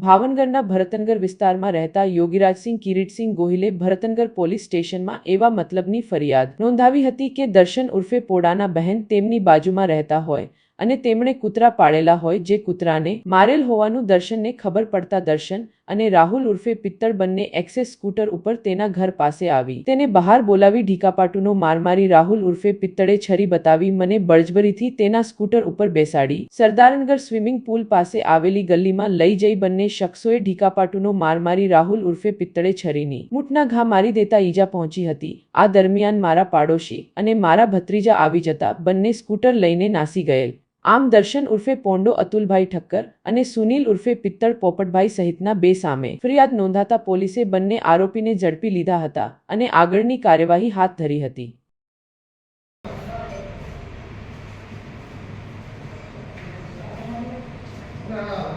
ભાવનગરના ભરતનગર વિસ્તારમાં રહેતા યોગીરાજસિંહ, કિરીટસિંહ ગોહિલે ભરતનગર પોલીસ સ્ટેશનમાં એવા મતલબની ફરિયાદ નોંધાવી હતી કે દર્શન ઉર્ફે પોડાના બહેન તેમની બાજુમાં રહેતા હોય અને તેમણે કૂતરા પાળેલા હોય જે કૂતરાને મારેલ હોવાનું દર્શનને ખબર પડતા દર્શન અને રાહુલ ઉર્ફે પિત્તળ બંને એક્સેસ સ્કૂટર ઉપર તેના ઘર પાસે આવી. તેને બહાર બોલાવી ઢીકાપાટુનો માર મારી રાહુલ ઉર્ફે પિત્તળે છરી બતાવી મને બળજબરીથી તેના સ્કૂટર ઉપર બેસાડી. સરદારનગર સ્વિમિંગ પુલ પાસે આવેલી ગલીમાં લઈ જઈ બંને શખ્સોએ ઢીકાપાટુનો માર મારી રાહુલ ઉર્ફે પિત્તળે છરીની મૂઠના ઘા મારી દેતા ઈજા પહોંચી હતી. આ દરમિયાન મારા પાડોશી અને મારા ભત્રીજા આવી જતા બંને સ્કૂટર લઈને નાસી ગયેલ. આમ દર્શન ઉર્ફે પોંડો અતુલભાઈ ઠક્કર અને સુનિલ ઉર્ફે પિત્તળ પોપટભાઈ સહિતના બે સામે ફરિયાદ નોંધાતા પોલીસે બંને આરોપીને ઝડપી લીધા હતા અને આગળની કાર્યવાહી હાથ ધરી હતી No.